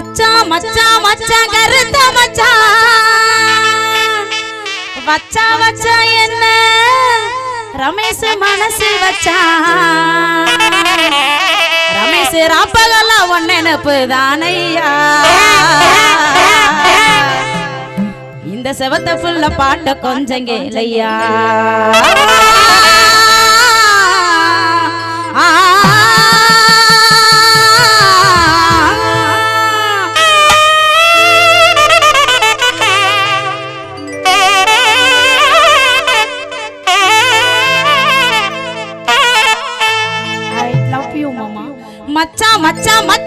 மச்சான் மச்சான் மச்சான் கருத்த மச்சான் வச்சா வச்சா என்ன? ரமேஷ் மனசு வச்சா. ரமேஷ் ராப்பகெல்லாம் ஒன்னு நினப்பு தானையா இந்த செவத்தை ஃபுல்ல பாட்ட கொஞ்சம் கேளையா. ஆ மச்சான் மச்சான் மச்சான்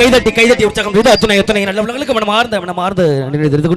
கைதட்டி கைதட்டி கைதட்டி உற்சாகம். செய்து அத்துணை எத்தனை நல்லவர்களுக்கு மனமார்ந்த மனமார்ந்த நினைவு தெரிந்து